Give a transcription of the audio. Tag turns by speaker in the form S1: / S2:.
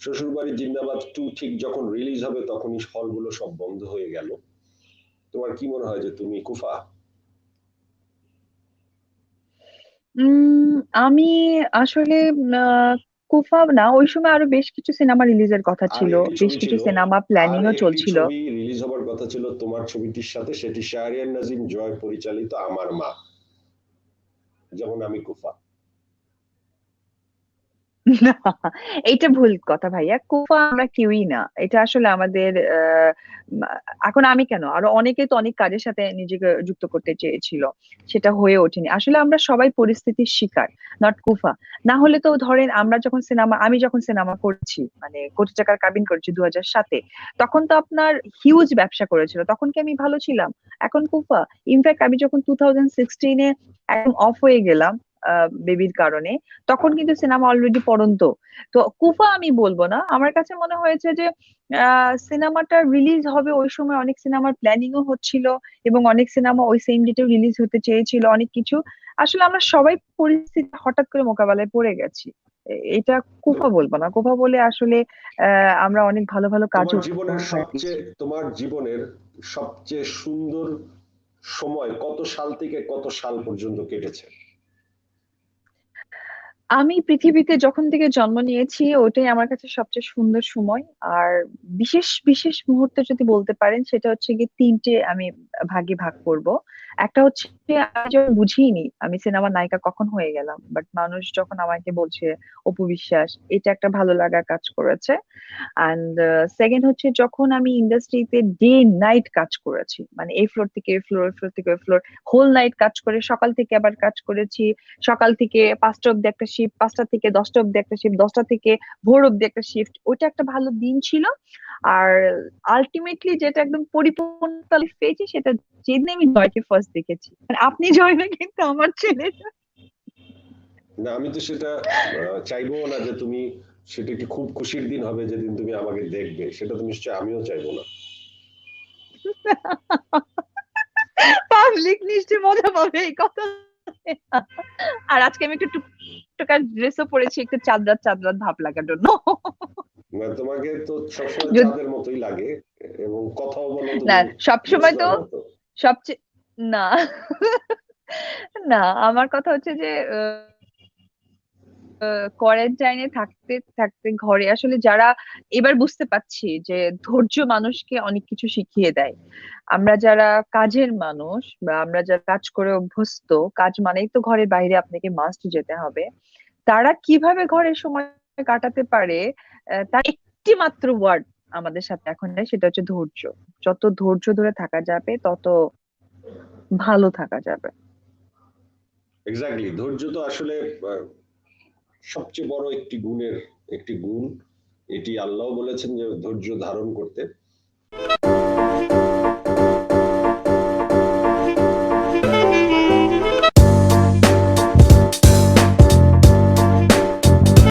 S1: শ্বশুরবাড়ি জিন্দাবাদ টু ঠিক যখন রিলিজ হবে তখনই হলগুলো সব বন্ধ হয়ে গেল। তোমার কি মনে হয় যে তুমি কুফা?
S2: উম আমি আসলে আহ, কুফা না ওই সময় আরও বেশ কিছু সিনেমা রিলিজের কথা ছিল বেশ কিছু সিনেমা
S1: আর
S2: প্ল্যানিংও
S1: একটি
S2: চলছিল
S1: রিলিজ হবার কথা ছিল তোমার ছবিটির সাথে সেটি শাহরিয়ার নাজিম জয় পরিচালিত আমার মা যেমন আমি কুফা।
S2: না? এইটা ভুল কথা ভাইয়া। কুফা আমরা কেউই না। এটা আসলে আমাদের এখন আমি কেন? আরও অনেকে তো অনেক কাজের সাথে নিজেকে যুক্ত করতে চেয়েছিল। সেটা হয়ে ওঠেনি। আসলে আমরা সবাই পরিস্থিতির শিকার নট কুফা। না হলে তো ধরেন আমরা যখন সিনেমা, আমি যখন সিনেমা করছি মানে কোটি টাকার কাবিন করেছি দু হাজার সাতে, তখন তো আপনার হিউজ ব্যবসা করেছিল। তখন কি আমি ভালো ছিলাম? এখন কুফা। ইনফ্যাক্ট আমি যখন টু থাউজেন্ড সিক্সটিনে একদম অফ হয়ে গেলাম বেবির কারণে তখন কিন্তু সিনেমা অলরেডি পড়ন্ত। তো কুফা আমি বলব না আমার কাছে মনে হয়েছে যে সিনেমাটা রিলিজ হবে ওই সময় অনেক সিনেমার প্ল্যানিংও হচ্ছিল এবং অনেক সিনেমা ওই সেম ডেটেও রিলিজ হতে চেয়েছিল অনেক কিছু। আসলে আমরা সবাই পরিস্থিতি হঠাৎ করে মোকাবেলায় পড়ে গেছি। এটা কুফা বলব না। কুফা বলে আসলে আহ আমরা অনেক ভালো ভালো
S1: তোমার জীবনের সবচেয়ে তোমার জীবনের সবচেয়ে সুন্দর সময় কত সাল থেকে কত সাল পর্যন্ত কেটেছে?
S2: আমি পৃথিবীতে যখন থেকে জন্ম নিয়েছি ওটাই আমার কাছে সবচেয়ে সুন্দর সময়। আর বিশেষ বিশেষ মুহূর্ত যদি বলতে পারেন, সেটা হচ্ছে গিয়ে তিনটে আমি ভাগে ভাগ করব। একটা হচ্ছে আমি যখন বুঝিনি, আমি সিনেমার নায়িকা কখন হয়ে গেলাম বাট মানুষ যখন আমাকে বলছে, অপু বিশ্বাস, এটা একটা ভালো লাগা কাজ করেছে। অ্যান্ড সেকেন্ড হচ্ছে যখন আমি ইন্ডাস্ট্রিতে ডে নাইট কাজ করেছি মানে এই ফ্লোর থেকে এই ফ্লোর ফ্লোর থেকে ওই ফ্লোর হোল নাইট কাজ করে, সকাল থেকে আবার কাজ করেছি, সকাল থেকে পাঁচটা অব্দি একটা শিফট পাঁচটা থেকে দশটা অব্দি একটা শিফট দশটা থেকে ভোর অব্দি একটা শিফট ওইটা একটা ভালো দিন ছিল। আর আলটিমেটলি যেটা একদম পরিপূর্ণতা পেয়েছি, সেটা যেদিন আমি জয়কে ফার্স্ট দেখেছি। মানে আপনি জয় না কিন্তু আমার ছেলে।
S1: না আমি তো সেটা চাইব না যে তুমি সেটা খুব খুশির দিন হবে যেদিন তুমি আমাকে দেখবে। সেটা তো নিশ্চয়ই আমিও চাইব না।
S2: পাবলিক নিশ্চয়ই মজা পাবে এই কথা। আর আজকে আমি একটু টুকটাকার ড্রেসও পরেছি একটু চাঁদরাত চাঁদরাত ভাব লাগার জন্য।
S1: না তোমাকে তো সবসময় চাঁদের মতোই লাগে এবং কথাও বলো
S2: না সবসময় তো সবচেয়ে না। না, আমার কথা হচ্ছে যে কোয়ারেন্টাইনে থাকতে থাকতে ঘরে আসলে যারা এবার বুঝতে পারছি যে ধৈর্য মানুষকে অনেক কিছু শিখিয়ে দেয়। আমরা যারা কাজের মানুষ বা আমরা যারা কাজ করে অভ্যস্ত, কাজ মানেই তো ঘরের বাইরে আপনাকে মাস্ট যেতে হবে। তারা কীভাবে ঘরের সময় কাটাতে পারে তার একটি মাত্র ওয়ার্ড আমাদের সাথে এখন সেটা হচ্ছে ধৈর্য। যত ধৈর্য ধরে থাকা যাবে, তত ভালো থাকা যাবে।
S1: এক্স্যাক্টলি ধৈর্য তো আসলে সবচেয়ে বড় একটি গুণের একটি গুণ। এটি আল্লাহ বলেছেন যে ধৈর্য ধারণ করতে।